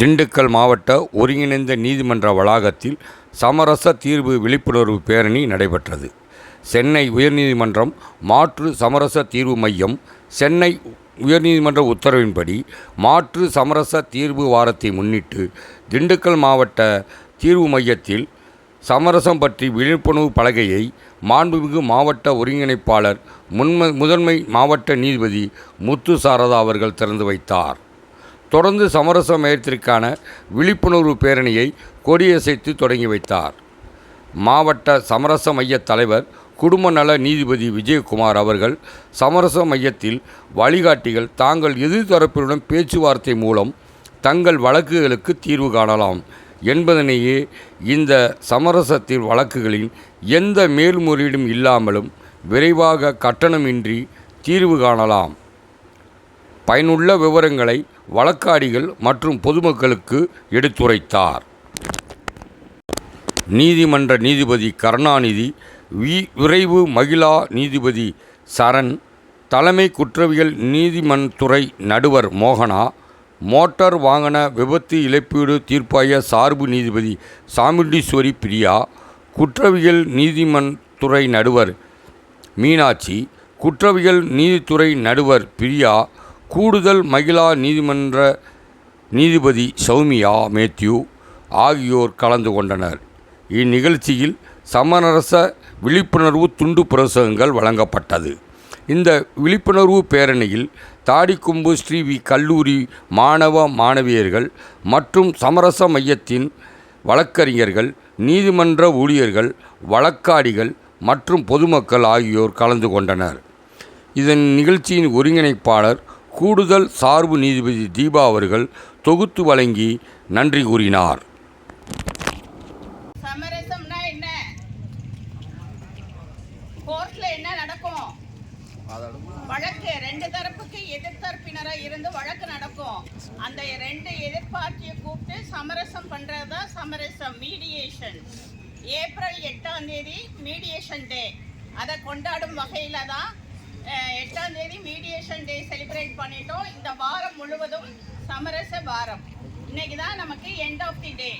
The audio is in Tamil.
திண்டுக்கல் மாவட்ட ஒருங்கிணைந்த நீதிமன்ற வளாகத்தில் சமரச தீர்வு விழிப்புணர்வு பேரணி நடைபெற்றது. சென்னை உயர்நீதிமன்றம் மாற்று சமரச தீர்வு மையம் சென்னை உயர்நீதிமன்ற உத்தரவின்படி மாற்று சமரச தீர்வு வாரத்தை முன்னிட்டு திண்டுக்கல் மாவட்ட தீர்வு மையத்தில் சமரசம் பற்றி விழிப்புணர்வு பலகையை மாண்புமிகு மாவட்ட ஒருங்கிணைப்பாளர் முன்ம முதன்மை மாவட்ட நீதிபதி முத்து சாரதா அவர்கள் திறந்து வைத்தார். தொடர்ந்து சமரச மையத்திற்கான விழிப்புணர்வு பேரணியை கொடியசைத்து தொடங்கி வைத்தார். மாவட்ட சமரச மைய தலைவர் குடும்ப நல நீதிபதி விஜயகுமார் அவர்கள் சமரச மையத்தில் வழிகாட்டிகள் தாங்கள் எதிர்த்தரப்பினருடன் பேச்சுவார்த்தை மூலம் தங்கள் வழக்குகளுக்கு தீர்வு காணலாம் என்பதனையே இந்த சமரசத்தில் வழக்குகளின் எந்த மேல்முறையீடும் இல்லாமலும் விரைவாக கட்டணமின்றி தீர்வு காணலாம். பயனுள்ள விவரங்களை வழக்காடிகள் மற்றும் பொதுமக்களுக்கு எடுத்துரைத்தார். நீதிமன்ற நீதிபதி கருணாநிதி வி. விரைவு மகிழா நீதிபதி சரண் தலைமை குற்றவியல் நீதிமன்துறை நடுவர் மோகனா மோட்டார் வாகன விபத்து இழப்பீடு தீர்ப்பாய சார்பு நீதிபதி சாமுண்டீஸ்வரி பிரியா குற்றவியல் நீதிமன்றத்துறை நடுவர் மீனாட்சி குற்றவியல் நீதித்துறை நடுவர் பிரியா கூடுதல் மகிழா நீதிமன்ற நீதிபதி சௌமியா மேத்யூ ஆகியோர் கலந்து கொண்டனர். இந்நிகழ்ச்சியில் சமரச விழிப்புணர்வு துண்டு பிரசங்கங்கள் வழங்கப்பட்டது. இந்த விழிப்புணர்வு பேரணியில் தாடிக்கும்பு ஸ்ரீவி கல்லூரி மாணவ மாணவியர்கள் மற்றும் சமரச மையத்தின் வழக்கறிஞர்கள் நீதிமன்ற ஊழியர்கள் வழக்காடிகள் மற்றும் பொதுமக்கள் ஆகியோர் கலந்து கொண்டனர். இதன் நிகழ்ச்சியின் ஒருங்கிணைப்பாளர் கூடுதல் சார்பு நீதிபதி தீபா அவர்கள் தொகுத்து வழங்கி நன்றி கூறினார். சமரசம்னா என்ன? கோர்ட்ல என்ன நடக்கும்? வழக்கு ரெண்டு தரப்புக்கு எதிர்த்தரப்பினரா இருந்து வழக்கு நடக்கும். அந்த ரெண்டு எதிர்பார்ட்டியை கூப்பிட்டு சமரசம் பண்றதா சமரசம் மீடியேஷன் ஏப்ரல் எட்டாம் தேதி மீடியேஷன் டே அதை கொண்டாடும் வகையில தான் எட்டாம் தேதி மீடியேஷன் டே செலிப்ரேட் பண்ணிட்டோம். இந்த வாரம் முழுவதும் சமரச வாரம். இன்னைக்கு தான் நமக்கு எண்ட் ஆஃப் தி டே